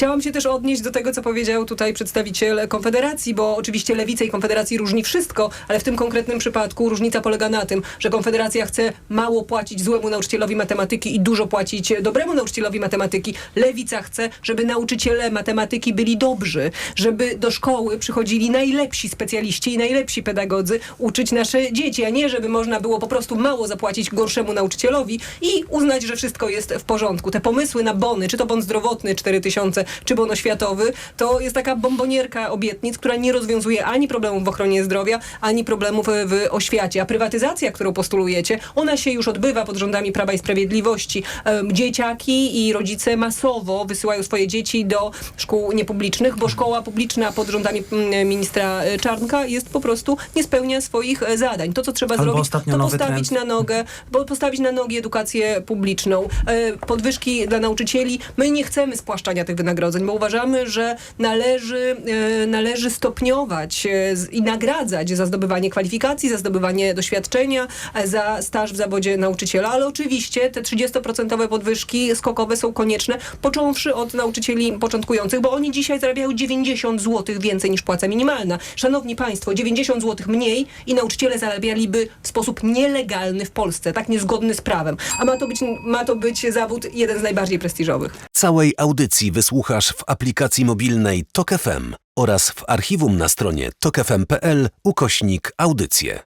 Chciałam się też odnieść do tego, co powiedział tutaj przedstawiciel Konfederacji, bo oczywiście Lewica i Konfederacji różni wszystko, ale w tym konkretnym przypadku różnica polega na tym, że Konfederacja chce mało płacić złemu nauczycielowi matematyki i dużo płacić dobremu nauczycielowi matematyki. Lewica chce, żeby nauczyciele matematyki byli dobrzy, żeby do szkoły przychodzili najlepsi specjaliści i najlepsi pedagodzy uczyć nasze dzieci, a nie żeby można było po prostu mało zapłacić gorszemu nauczycielowi i uznać, że wszystko jest w porządku. Te pomysły na bony, czy to bon zdrowotny 4000, czy bon oświatowy, to jest taka bombonierka obietnic, która nie rozwiązuje ani problemów w ochronie zdrowia, ani problemów w oświacie. A prywatyzacja, którą postulujecie, ona się już odbywa pod rządami Prawa i Sprawiedliwości. Dzieciaki i rodzice masowo wysyłają swoje dzieci do szkół niepublicznych, bo szkoła publiczna pod rządami mm, ministra e, Czarnka jest po prostu, nie spełnia swoich e, zadań. To, co trzeba Albo zrobić, to postawić trend. na nogę, bo postawić na nogi edukację publiczną, e, podwyżki dla nauczycieli. My nie chcemy spłaszczania tych wynagrodzeń, bo uważamy, że należy, e, należy stopniować e, i nagradzać za zdobywanie kwalifikacji, za zdobywanie doświadczenia, e, za staż w zawodzie nauczyciela, ale oczywiście te 30% podwyżki skokowe są konieczne, począwszy od nauczycieli początkujących, bo oni dzisiaj zarabiają 90 zł więcej niż płaca minimalna. Szanowni Państwo, 90 zł mniej i nauczyciele zarabialiby w sposób nielegalny w Polsce, tak niezgodny z prawem. A ma to być, ma to być zawód jeden z najbardziej prestiżowych. Całej audycji wysłuchasz w aplikacji mobilnej Tok FM oraz w archiwum na stronie tokefm.pl ukośnik audycje.